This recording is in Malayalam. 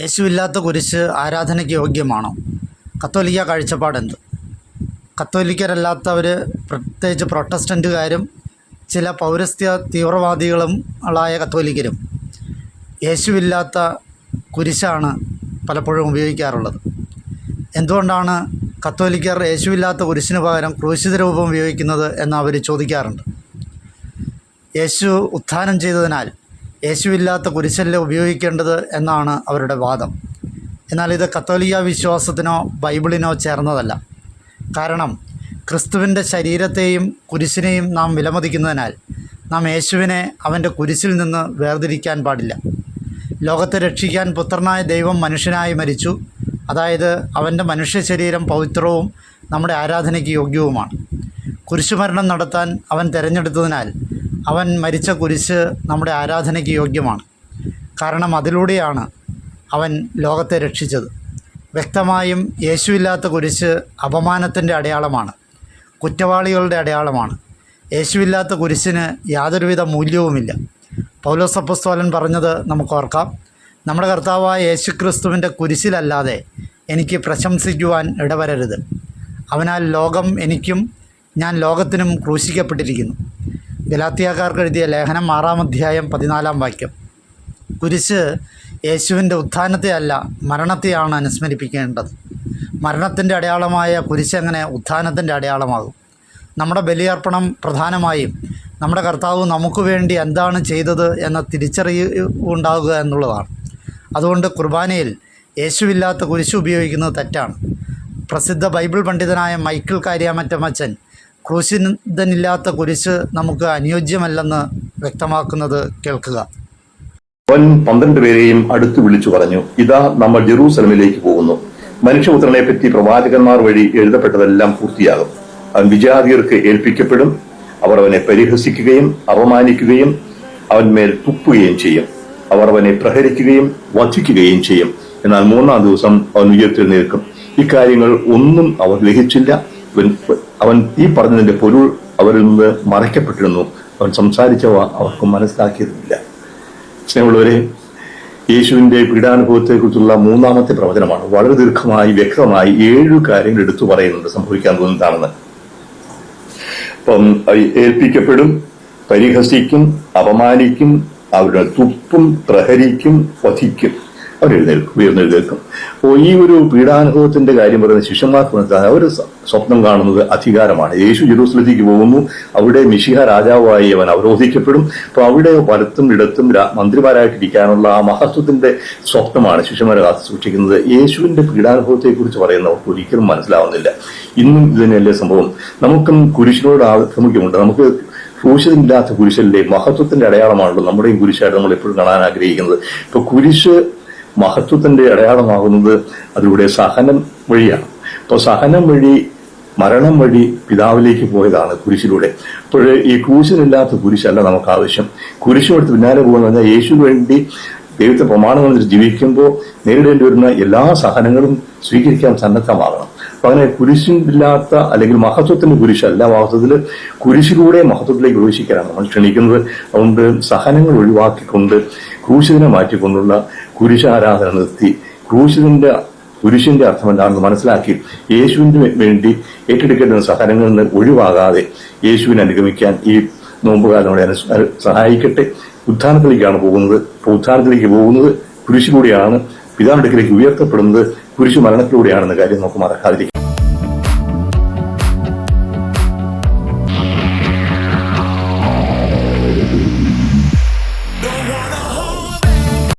യേശുവില്ലാത്ത കുരിശ് ആരാധനയ്ക്ക് യോഗ്യമാണോ? കത്തോലിക്ക കാഴ്ചപ്പാടെന്ത്? കത്തോലിക്കരല്ലാത്തവർ പ്രത്യേകിച്ച് പ്രൊട്ടസ്റ്റന്റുകാരും ചില പൗരസ്ത്യ തീവ്രവാദികളും ആളായ കത്തോലിക്കരും യേശുവില്ലാത്ത കുരിശാണ് പലപ്പോഴും ഉപയോഗിക്കാറുള്ളത്. എന്തുകൊണ്ടാണ് കത്തോലിക്കർ യേശുവില്ലാത്ത കുരിശിന് പകരം ക്രൂശിത രൂപം ഉപയോഗിക്കുന്നത് എന്ന് അവർ ചോദിക്കാറുണ്ട്? യേശു ഉത്ഥാനം ചെയ്തതിനാൽ യേശുവില്ലാത്ത കുരിശല്ല ഉപയോഗിക്കേണ്ടത് എന്നാണ് അവരുടെ വാദം. എന്നാൽ ഇത് കത്തോലിക്ക വിശ്വാസത്തിനോ ബൈബിളിനോ ചേർന്നതല്ല. കാരണം ക്രിസ്തുവിന്റെ ശരീരത്തെയും കുരിശിനെയും നാം വിലമതിക്കുന്നതിനാൽ നാം യേശുവിനെ അവന്റെ കുരിശിൽ നിന്ന് വേർതിരിക്കാൻ പാടില്ല. ലോകത്തെ രക്ഷിക്കാൻ പുത്രനായ ദൈവം മനുഷ്യനായി മരിച്ചു. അതായത് അവന്റെ മനുഷ്യ ശരീരം പവിത്രവും നമ്മുടെ ആരാധനയ്ക്ക് യോഗ്യവുമാണ്. കുരിശുമരണം നടത്താൻ അവൻ തിരഞ്ഞെടുത്തതിനാൽ അവൻ മരിച്ച കുരിശ് നമ്മുടെ ആരാധനയ്ക്ക് യോഗ്യമാണ്. കാരണം അതിലൂടെയാണ് അവൻ ലോകത്തെ രക്ഷിച്ചത്. വ്യക്തമായും യേശുവില്ലാത്ത കുരിശ് അപമാനത്തിന്റെ അടയാളമാണ്. കുറ്റവാളികളുടെ അടയാളമാണ്. യേശുവില്ലാത്ത കുരിശിന് യാതൊരുവിധ മൂല്യവുമില്ല. പൗലോസ് അപ്പസ്തോലൻ പറഞ്ഞത് നമുക്ക് ഓർക്കാം. നമ്മുടെ കർത്താവായ യേശുക്രിസ്തുവിന്റെ കുരിശിലല്ലാതെ എനിക്ക് പ്രശംസിക്കുവാൻ ഇടവരരുത്. അവനാൽ ലോകം എനിക്കും ഞാൻ ലോകത്തിനും ക്രൂശിക്കപ്പെട്ടിരിക്കുന്നു. ഗലാത്തിയാക്കാർക്ക് എഴുതിയ ലേഖനം ആറാം അധ്യായം പതിനാലാം വാക്യം. കുരിശ് യേശുവിന്റെ ഉത്ഥാനത്തെ അല്ല മരണത്തെയാണ് അനുസ്മരിപ്പിക്കേണ്ടത്. മരണത്തിന്റെ അടയാളമായ കുരിശ് എങ്ങനെ ഉത്ഥാനത്തിന്റെ അടയാളമാകും? നമ്മുടെ ബലിയർപ്പണം പ്രധാനമായും നമ്മുടെ കർത്താവ് നമുക്ക് വേണ്ടി എന്താണ് ചെയ്തത് എന്ന തിരിച്ചറിവ് ഉണ്ടാകുക എന്നുള്ളതാണ്. അതുകൊണ്ട് കുർബാനയിൽ യേശുവില്ലാത്ത കുരിശ് ഉപയോഗിക്കുന്നത് തെറ്റാണ്. പ്രസിദ്ധ ബൈബിൾ പണ്ഡിതനായ മൈക്കിൾ കാര്യാമറ്റമച്ചൻ ക്രൂശിതനില്ലാത്ത കുരിശ് നമുക്ക് അനുയോജ്യമല്ലെന്ന് വ്യക്തമാക്കുന്നത് കേൾക്കുക. അവൻ പന്ത്രണ്ട് പേരെയും അടുത്തു വിളിച്ചു പറഞ്ഞു ഇതാ നമ്മൾ ജെറൂസലമിലേക്ക് പോകുന്നു. മനുഷ്യപുത്രനെ പറ്റി പ്രവാചകന്മാർ വഴി എഴുതപ്പെട്ടതെല്ലാം പൂർത്തിയാകും. അവൻ വിജാതിയർക്ക് ഏൽപ്പിക്കപ്പെടും. അവർ അവനെ പരിഹസിക്കുകയും അപമാനിക്കുകയും അവൻ മേൽ തുപ്പുകയും ചെയ്യും. അവർ അവനെ പ്രഹരിക്കുകയും വധിക്കുകയും ചെയ്യും. എന്നാൽ മൂന്നാം ദിവസം അവൻ ഉയർത്തെഴുന്നേൽക്കും ഇക്കാര്യങ്ങൾ ഒന്നും അവർ ഗ്രഹിച്ചില്ല. ഇവൻ- അവൻ ഈ പറഞ്ഞതിന്റെ പൊരുൾ അവരിൽ നിന്ന് മറയ്ക്കപ്പെട്ടിരുന്നു. അവൻ സംസാരിച്ചവ അവർക്ക് മനസ്സിലാക്കിയതുമില്ല സ്നേഹമുള്ളവരെ യേശുവിന്റെ പീഡാനുഭവത്തെക്കുറിച്ചുള്ള മൂന്നാമത്തെ പ്രവചനമാണ്. വളരെ ദീർഘമായി വ്യക്തമായി ഏഴ് കാര്യങ്ങൾ എടുത്തു പറയുന്നുണ്ട്. സംഭവിക്കാൻ പോകുന്നതാണെന്ന്. അപ്പം ഏൽപ്പിക്കപ്പെടും പരിഹസിക്കും അപമാനിക്കും അവരുടെ തുപ്പും പ്രഹരിക്കും വധിക്കും. അവരെഴുന്നേൽക്കും ഉയർന്നെഴുന്നേൽക്കും. അപ്പോൾ ഈ ഒരു പീഡാനുഭവത്തിന്റെ കാര്യം പറയുന്ന ശിഷ്യന്മാർക്ക് മനസ്സിലാകും അവർ സ്വപ്നം കാണുന്നത് അധികാരമാണ്. യേശു ജെറൂസലത്തേക്ക് പോകുന്നു അവിടെ മിഷിഹ രാജാവായി അവൻ അവരോധിക്കപ്പെടും. അപ്പോൾ അവിടെ പലത്തും ഇടത്തും മന്ത്രിമാരായിട്ടിരിക്കാനുള്ള ആ മഹത്വത്തിന്റെ സ്വപ്നമാണ് ശിഷ്യന്മാരെ കാത്തു സൂക്ഷിക്കുന്നത്. യേശുവിന്റെ പീഡാനുഭവത്തെ കുറിച്ച് പറയുന്നവർക്ക് ഒരിക്കലും മനസ്സിലാവുന്നില്ല. ഇന്നും ഇത് തന്നെയല്ലേ സംഭവം? നമുക്കും കുരിശിനോട് ആഭിമുഖ്യമുണ്ട്. നമുക്ക് ക്രൂശിതമില്ലാത്ത കുരിശല്ലേ മഹത്വത്തിന്റെ അടയാളമാണല്ലോ നമ്മുടെയും കുരിശായിട്ട് നമ്മൾ എപ്പോഴും കാണാൻ ആഗ്രഹിക്കുന്നത്. ഇപ്പൊ കുരിശ് മഹത്വത്തിന്റെ അടയാളമാകുന്നത് അതിലൂടെ സഹനം വഴിയാണ്. അപ്പോൾ സഹനം വഴി മരണം വഴി പിതാവിലേക്ക് പോയതാണ് കുരിശിലൂടെ. അപ്പോൾ ഈ ക്രൂശിനില്ലാത്ത കുരിശല്ല നമുക്ക് ആവശ്യം കുരിശുമെടുത്ത് പിന്നാലെ പോകുന്ന പറഞ്ഞാൽ യേശുവിന് വേണ്ടി ദൈവത്തെ പ്രമാണം എന്നിട്ട് ജീവിക്കുമ്പോൾ നേരിടേണ്ടി വരുന്ന എല്ലാ സഹനങ്ങളും സ്വീകരിക്കാൻ സന്നദ്ധമാകണം. അങ്ങനെ കുരിശില്ലാത്ത അല്ലെങ്കിൽ മഹത്വത്തിന്റെ കുരിശല്ല വാസ്തവത്തിൽ കുരിശിലൂടെ മഹത്വത്തിലേക്ക് പ്രവേശിക്കാനാണ്. നമ്മൾ ക്ഷണിക്കുന്നത് അതുകൊണ്ട് സഹനങ്ങൾ ഒഴിവാക്കിക്കൊണ്ട് ക്രൂശിതിനെ മാറ്റിക്കൊണ്ടുള്ള കുരിശാരാധന നിർത്തി. ക്രൂശിതിന്റെ കുരിശിന്റെ അർത്ഥം എന്താണെന്ന് മനസ്സിലാക്കി യേശുവിന് വേണ്ടി ഏറ്റെടുക്കേണ്ട സഹനങ്ങളിൽ നിന്ന് ഒഴിവാകാതെ യേശുവിനെ അനുഗമിക്കാൻ ഈ നോമ്പുകാലം നമ്മളെ സഹായിക്കട്ടെ. ഉദ്ധാനത്തിലേക്കാണ് പോകുന്നത്. ഉദ്ധാനത്തിലേക്ക് പോകുന്നത് കുരിശിലൂടെയാണ് പിതാവിടുക്കിലേക്ക് ഉയർത്തപ്പെടുന്നത്. കുരിശു മരണത്തിലൂടെയാണെന്ന കാര്യം നമുക്ക് മറക്കാതിരിക്കും.